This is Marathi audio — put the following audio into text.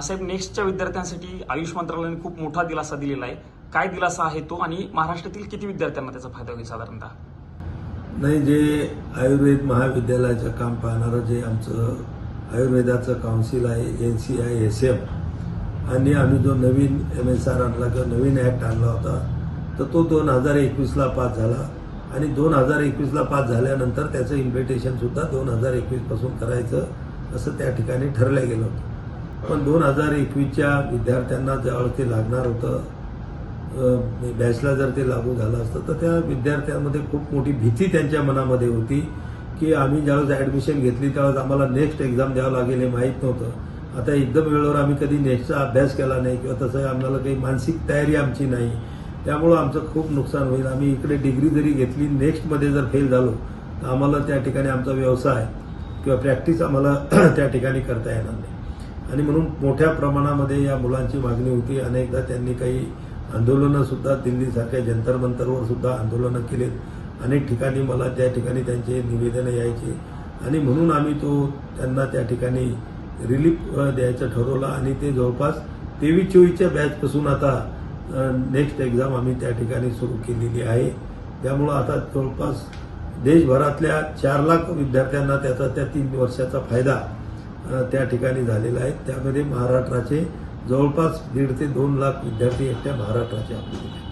साहेब नेक्स्टच्या विद्यार्थ्यांसाठी आयुष मंत्रालयाने खूप मोठा दिलासा दिलेला आहे. काय दिलासा आहे तो आणि महाराष्ट्रातील किती विद्यार्थ्यांना त्याचा फायदा होईल साधारणतः? नाही जे आयुर्वेद महाविद्यालयाचं काम पाहणारं जे आमचं आयुर्वेदाचं काउन्सिल आहे N C I S M आणि आम्ही जो नवीन एम एस आर आणला किंवा नवीन ॲक्ट आणला होता तर तो दोन हजार एकवीसला पास झाला. आणि दोन हजार एकवीसला पास झाल्यानंतर त्याचं इन्व्हिटेशनसुद्धा दोन हजार एकवीसपासून करायचं असं त्या ठिकाणी ठरलं गेलं होतं. पण दोन हजार एकवीसच्या विद्यार्थ्यांना ज्यावेळेस ते लागणार होतं बॅचला जर ते लागू झालं असतं तर त्या विद्यार्थ्यांमध्ये खूप मोठी भीती त्यांच्या मनामध्ये होती की आम्ही ज्यावेळेस ॲडमिशन घेतली त्यावेळेस आम्हाला नेक्स्ट एक्झाम द्यावं लागेल हे माहीत नव्हतं. आता एकदम वेळेवर आम्ही कधी नेक्स्टचा अभ्यास केला नाही किंवा तसं आम्हाला काही मानसिक तयारी आमची नाही. त्यामुळं आमचं खूप नुकसान होईल. आम्ही इकडे डिग्री जरी घेतली नेक्स्टमध्ये जर फेल झालो तर आम्हाला त्या ठिकाणी आमचा व्यवसाय किंवा प्रॅक्टिस आम्हाला त्या ठिकाणी करता येणार नाही. आणि म्हणून मोठ्या प्रमाणामध्ये या मुलांची मागणी होती. अनेकदा त्यांनी काही आंदोलनं सुद्धा दिल्लीसारख्या जंतर मंतरवर सुद्धा आंदोलनं केलीत. अनेक ठिकाणी मला त्या ठिकाणी त्यांचे निवेदनं यायचे. आणि म्हणून आम्ही तो त्यांना त्या ठिकाणी रिलीफ द्यायचं ठरवलं. आणि ते जवळपास तेवीस चोवीसच्या बॅचपासून आता नेक्स्ट एक्झाम आम्ही त्या ठिकाणी सुरू केलेली आहे. त्यामुळं आता जवळपास देशभरातल्या चार लाख विद्यार्थ्यांना त्याचा त्या तीन वर्षाचा फायदा त्या ठिकाणी झालेलं आहे. त्यामध्ये महाराष्ट्राचे जवळपास दीड ते दोन लाख विद्यार्थी एकट्या महाराष्ट्राचे आपले